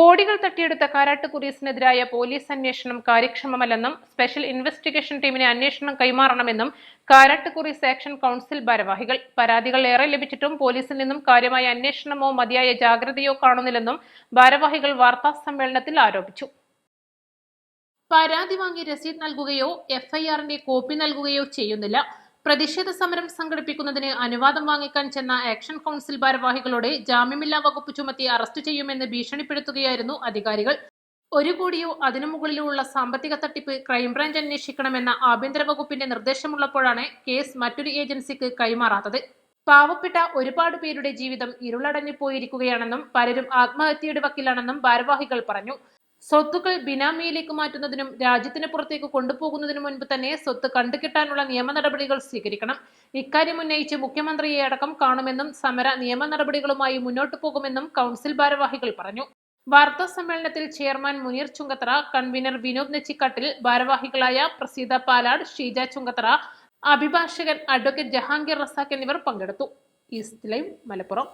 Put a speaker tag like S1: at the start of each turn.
S1: കോടികൾ തട്ടിയെടുത്ത കാരാട്ട് കുരീസിനെതിരായ പോലീസ് അന്വേഷണം കാര്യക്ഷമമല്ലെന്നും സ്പെഷ്യൽ ഇൻവെസ്റ്റിഗേഷൻ ടീമിനെ അന്വേഷണം കൈമാറണമെന്നും കാരാട്ട് കുരീസ് ആക്ഷൻ കൗൺസിൽ ഭാരവാഹികൾ പരാതികൾ ഏറെ ലഭിച്ചിട്ടും പോലീസിൽ നിന്നും കാര്യമായ അന്വേഷണമോ മതിയായ ജാഗ്രതയോ കാണുന്നില്ലെന്നും ഭാരവാഹികൾ വാർത്താ സമ്മേളനത്തിൽ ആരോപിച്ചു. പരാതി വാങ്ങി രസീത് നൽകുകയോ എഫ്ഐആറിന്റെ കോപ്പി നൽകുകയോ ചെയ്യുന്നില്ല. പ്രതിഷേധ സമരം സംഘടിപ്പിക്കുന്നതിന് അനുവാദം വാങ്ങിക്കാൻ ചെന്ന ആക്ഷൻ കൗൺസിൽ ഭാരവാഹികളോട് ജാമ്യമില്ലാ വകുപ്പ് ചുമത്തി അറസ്റ്റ് ചെയ്യുമെന്ന് ഭീഷണിപ്പെടുത്തുകയായിരുന്നു അധികാരികൾ. ഒരു കോടിയോ അതിനു മുകളിലോ ഉള്ള സാമ്പത്തിക തട്ടിപ്പ് ക്രൈംബ്രാഞ്ച് അന്വേഷിക്കണമെന്ന ആഭ്യന്തര വകുപ്പിന്റെ നിർദ്ദേശമുള്ളപ്പോഴാണ് കേസ് മറ്റൊരു ഏജൻസിക്ക് കൈമാറാത്തത്. പാവപ്പെട്ട ഒരുപാട് പേരുടെ ജീവിതം ഇരുളടഞ്ഞു പോയിരിക്കുകയാണെന്നും പലരും ആത്മഹത്യയുടെ വക്കിലാണെന്നും ഭാരവാഹികൾ പറഞ്ഞു. സ്വത്തുക്കൾ ബിനാമിയിലേക്ക് മാറ്റുന്നതിനും രാജ്യത്തിന് പുറത്തേക്ക് കൊണ്ടുപോകുന്നതിനു മുൻപ് തന്നെ സ്വത്ത് കണ്ടുകിട്ടാനുള്ള നിയമ നടപടികൾ സ്വീകരിക്കണം. ഇക്കാര്യം ഉന്നയിച്ച് മുഖ്യമന്ത്രിയെ അടക്കം കാണുമെന്നും സമര നിയമ നടപടികളുമായി മുന്നോട്ടു പോകുമെന്നും കൗൺസിൽ ഭാരവാഹികൾ പറഞ്ഞു. വാർത്താ സമ്മേളനത്തിൽ ചെയർമാൻ മുനീർ ചുങ്കത്തറ കൺവീനർ വിനോദ് നെച്ചിക്കാട്ടിൽ ഭാരവാഹികളായ പ്രസീത പാലാട് ഷീജ ചുങ്കത്തറ അഭിഭാഷകൻ അഡ്വക്കേറ്റ് ജഹാംഗീർ റസാഖ് എന്നിവർ പങ്കെടുത്തു. East live Malappuram.